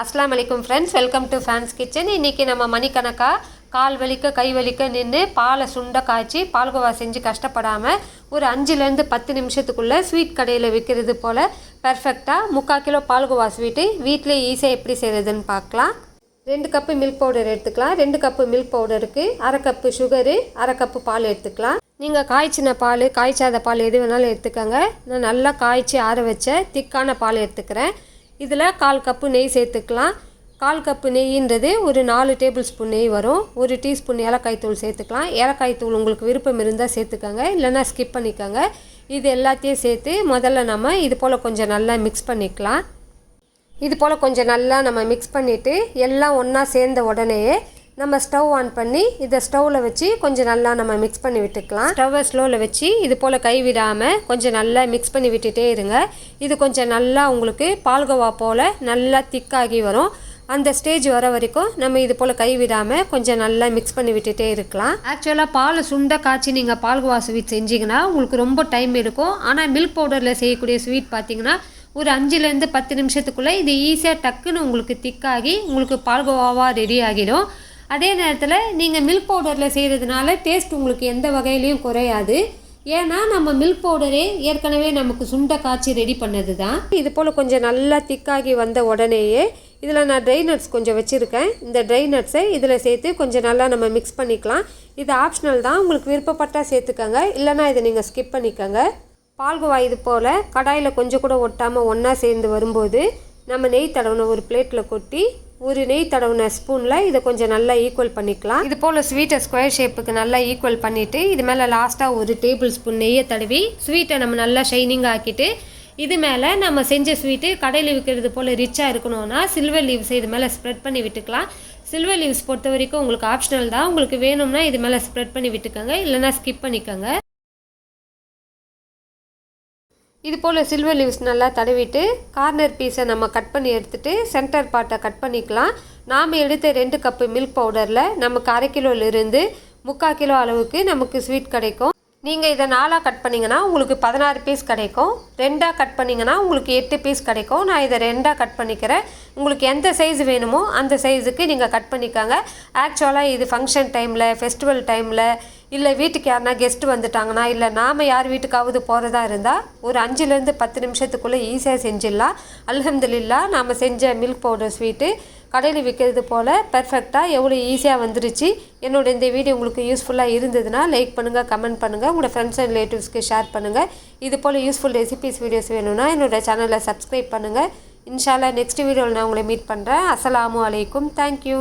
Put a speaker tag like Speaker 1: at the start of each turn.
Speaker 1: அஸ்லாம் வலைக்கும் friends welcome to fans kitchen இன்றைக்கி நம்ம மணிக்கணக்காக கால் வலிக்க கை வலிக்க நின்று பாலை சுண்ட காய்ச்சி பால்கோவா செஞ்சு கஷ்டப்படாமல் ஒரு அஞ்சுலேருந்து பத்து நிமிஷத்துக்குள்ளே ஸ்வீட் கடையில் விற்கிறது போல் பர்ஃபெக்டாக முக்கால் கிலோ பால்கோவா ஸ்வீட்டு வீட்டிலே ஈஸியாக எப்படி செய்கிறதுன்னு பார்க்கலாம். ரெண்டு கப்பு மில்க் பவுடர் எடுத்துக்கலாம். ரெண்டு கப்பு மில்க் பவுடருக்கு அரை கப்பு சுகரு அரை கப்பு பால் எடுத்துக்கலாம். நீங்கள் காய்ச்சின பால் காய்ச்சாத பால் எது வேணாலும் எடுத்துக்கோங்க. நான் நல்லா காய்ச்சி ஆற வச்ச திக்கான பால் எடுத்துக்கிறேன். இதில் கால் கப்பு நெய் சேர்த்துக்கலாம். கால் கப்பு நெய்ன்றது ஒரு நாலு டேபிள் ஸ்பூன் நெய் வரும். ஒரு டீஸ்பூன் ஏலக்காய் தூள் சேர்த்துக்கலாம். ஏலக்காய் தூள் உங்களுக்கு விருப்பம் இருந்தால் சேர்த்துக்கோங்க. இல்லைன்னா ஸ்கிப் பண்ணிக்கோங்க. இது எல்லாத்தையும் சேர்த்து முதல்ல நம்ம இது போல் கொஞ்சம் நல்லா மிக்ஸ் பண்ணிக்கலாம். இது போல் கொஞ்சம் நல்லா நம்ம மிக்ஸ் பண்ணிவிட்டு எல்லாம் ஒன்றா சேர்ந்த உடனேயே நம்ம ஸ்டவ் ஆன் பண்ணி இதை ஸ்டவ்வில் வச்சு கொஞ்சம் நல்லா நம்ம மிக்ஸ் பண்ணி விட்டுக்கலாம். ஸ்டவ்வை ஸ்லோவில் வச்சு இது போல் கை விடாமல் கொஞ்சம் நல்லா மிக்ஸ் பண்ணி விட்டுட்டே இருங்க. இது கொஞ்சம் நல்லா உங்களுக்கு பால்கோவா போல் நல்லா திக்காகி வரும். அந்த ஸ்டேஜ் வர வரைக்கும் நம்ம இது போல் கை விடாமல் கொஞ்சம் நல்லா மிக்ஸ் பண்ணி விட்டுட்டே இருக்கலாம். ஆக்சுவலாக பால் சுண்ட காய்ச்சி நீங்கள் பால்கோவா ஸ்வீட் செஞ்சிங்கன்னா உங்களுக்கு ரொம்ப டைம் எடுக்கும். ஆனால் மில்க் பவுடரில் செய்யக்கூடிய ஸ்வீட் பார்த்தீங்கன்னா ஒரு அஞ்சுலேருந்து பத்து நிமிஷத்துக்குள்ளே இது ஈஸியாக டக்குன்னு உங்களுக்கு திக்காகி உங்களுக்கு பால்கோவாவாக ரெடி ஆகிடும். அதே நேரத்தில் நீங்கள் மில்க் பவுடரில் செய்கிறதுனால டேஸ்ட் உங்களுக்கு எந்த வகையிலையும் குறையாது. ஏன்னா நம்ம மில்க் பவுடரே ஏற்கனவே நமக்கு சுண்டை காய்ச்சி ரெடி பண்ணது தான் இது போல் கொஞ்சம் நல்லா திக்காகி வந்த உடனேயே இதில் நான் ட்ரை நட்ஸ் கொஞ்சம் வச்சுருக்கேன். இந்த ட்ரை நட்ஸை இதில் சேர்த்து கொஞ்சம் நல்லா நம்ம மிக்ஸ் பண்ணிக்கலாம். இது ஆப்ஷனல் தான். உங்களுக்கு விருப்பப்பட்டால் சேர்த்துக்கோங்க. இல்லைனா இதை நீங்கள் ஸ்கிப் பண்ணிக்கோங்க. பால்கோவா இது போல் கடாயில் கொஞ்சம் கூட ஒட்டாமல் ஒன்றா சேர்ந்து வரும்போது நம்ம நெய் தடவின ஒரு பிளேட்டில் கொட்டி ஒரு நெய் தடவுன ஸ்பூனில் இதை கொஞ்சம் நல்லா ஈக்குவல் பண்ணிக்கலாம். இது போல் ஸ்வீட்டை ஸ்கொயர் ஷேப்புக்கு நல்லா ஈக்குவல் பண்ணிவிட்டு இது மேலே லாஸ்ட்டாக ஒரு டேபிள் ஸ்பூன் நெய்யை தடவி ஸ்வீட்டை நம்ம நல்லா ஷைனிங் ஆக்கிட்டு இது மேலே நம்ம செஞ்ச ஸ்வீட்டு கடையில் விற்கிறது போல் ரிச்சாக இருக்கணும்னா சில்வர் லீவ்ஸை இது மேலே ஸ்ப்ரெட் பண்ணி விட்டுக்கலாம். சில்வர் லீவ்ஸ் பொறுத்த வரைக்கும் உங்களுக்கு ஆப்ஷனல் தான். உங்களுக்கு வேணும்னா இது மேலே ஸ்ப்ரெட் பண்ணி விட்டுக்கோங்க. இல்லைனா ஸ்கிப் பண்ணிக்கோங்க. இது போல் சில்வர் லீவ்ஸ் நல்லா தடவிட்டு கார்னர் பீஸை நம்ம கட் பண்ணி எடுத்துகிட்டு சென்டர் பார்ட்டை கட் பண்ணிக்கலாம். நாம் எடுத்த ரெண்டு கப்பு மில்க் பவுடரில் நமக்கு அரை கிலோலேருந்து முக்கால் கிலோ அளவுக்கு நமக்கு ஸ்வீட் கிடைக்கும். நீங்கள் இதை நாலாக கட் பண்ணிங்கன்னா உங்களுக்கு பதினாறு பீஸ் கிடைக்கும். ரெண்டாக கட் பண்ணிங்கன்னா உங்களுக்கு எட்டு பீஸ் கிடைக்கும். நான் இதை ரெண்டாக கட் பண்ணிக்கிறேன். உங்களுக்கு எந்த சைஸ் வேணுமோ அந்த சைஸுக்கு நீங்கள் கட் பண்ணிக்காங்க. ஆக்சுவலாக இது ஃபங்க்ஷன் டைமில் ஃபெஸ்டிவல் டைமில் இல்லை வீட்டுக்கு யாருனா கெஸ்ட் வந்துட்டாங்கன்னா இல்லை நாம் யார் வீட்டுக்காவது போகிறதா இருந்தால் ஒரு அஞ்சுலேருந்து பத்து நிமிஷத்துக்குள்ளே ஈஸியாக செஞ்சிடலாம். அல்ஹம்துலில்லா நாம் செஞ்ச மில்க் பவுடர் ஸ்வீட்டு கடையில் விற்கிறது போல் பெர்ஃபெக்டாக எவ்வளோ ஈஸியாக வந்துருச்சு. என்னோட இந்த வீடியோ உங்களுக்கு யூஸ்ஃபுல்லாக இருந்ததுன்னா லைக் பண்ணுங்கள் கமெண்ட் பண்ணுங்கள் உங்களோட ஃப்ரெண்ட்ஸ் அண்ட் ரிலேட்டிவ்ஸ்க்கு ஷேர் பண்ணுங்கள் இது போல் யூஸ்ஃபுல் ரெசிபிஸ் வீடியோஸ் வேணும்னா என்னோடய சேனலை சப்ஸ்கிரைப் பண்ணுங்கள் இன்ஷால்லா நெக்ஸ்ட் வீடியோவில் நான் உங்களை மீட் பண்ணுறேன் அஸ்ஸலாமு அலைக்கும். தேங்க்யூ